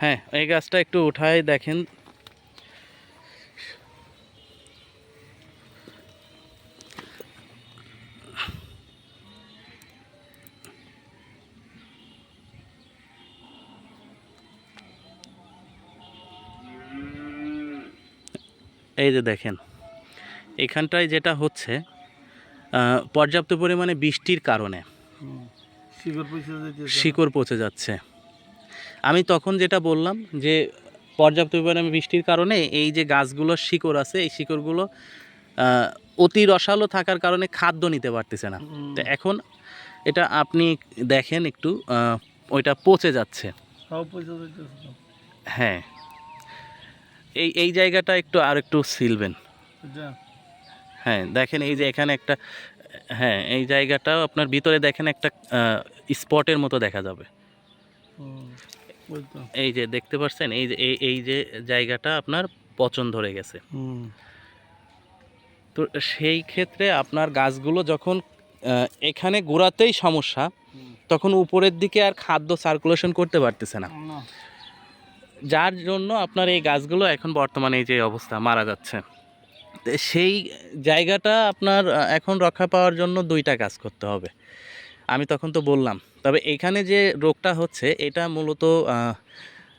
হ্যাঁ এই গাছটা একটু উঠায় দেখেন। এই যে দেখেন এখানটায় যেটা হচ্ছে পর্যাপ্ত পরিমাণে বৃষ্টির কারণে শিকড় পচে যাচ্ছে। আমি তখন যেটা বললাম যে পর্যাপ্ত পরিমাণে বৃষ্টির কারণে এই যে গাছগুলোর শিকড় আছে এই শিকড়গুলো অতি রসালো থাকার কারণে খাদ্য নিতে পারতেছে না। তো এখন এটা আপনি দেখেন একটু ওইটা পচে যাচ্ছে। হ্যাঁ। এই এই জায়গাটা একটু আর একটু সিলবেন। হ্যাঁ দেখেন এই যে এখানে একটা হ্যাঁ এই জায়গাটাও আপনার ভিতরে দেখেন একটা স্পটের মতো দেখা যাবে। এই যে দেখতে পাচ্ছেন এই যে এই যে জায়গাটা আপনার পচন ধরে গেছে। তো সেই ক্ষেত্রে আপনার গাছগুলো যখন এখানে গোড়াতেই সমস্যা তখন উপরের দিকে আর খাদ্য সার্কুলেশন করতে পারতেছে না। যার জন্য আপনার এই গাছগুলো এখন বর্তমানে এই যে অবস্থা মারা যাচ্ছে। তো সেই জায়গাটা আপনার এখন রক্ষা পাওয়ার জন্য দুইটা কাজ করতে হবে। আমি তখন তো বললাম। তবে এখানে যে রোগটা হচ্ছে এটা মূলত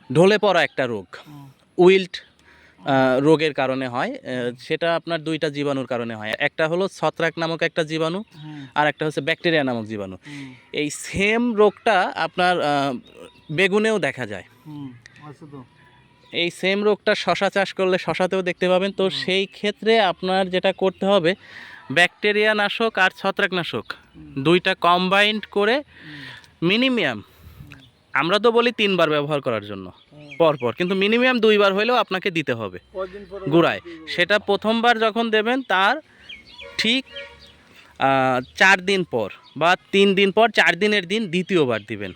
ঢলে পড়া একটা রোগ। উইল্ট রোগের কারণে হয়। সেটা আপনার দুইটা জীবাণুর কারণে হয়। একটা হলো ছত্রাক নামক একটা জীবাণু আর একটা হচ্ছে ব্যাকটেরিয়া নামক জীবাণু। এই সেম রোগটা আপনার বেগুনেও দেখা যায়। এই সেম রোগটা শশা চাষ করলে শশাতেও দেখতে পাবেন। তো সেই ক্ষেত্রে আপনার যেটা করতে হবে ব্যাকটেরিয়া নাশক আর ছত্রাকনাশক দুইটা কম্বাইন্ড করে মিনিমাম আমরা তো বলি তিনবার ব্যবহার করার জন্য পরপর। কিন্তু মিনিমাম দুইবার হলেও আপনাকে দিতে হবে গুড়ায়। সেটা প্রথমবার যখন দেবেন তার ঠিক চার দিন পর বা তিন দিন পর চার দিনের দিন দ্বিতীয়বার দিবেন।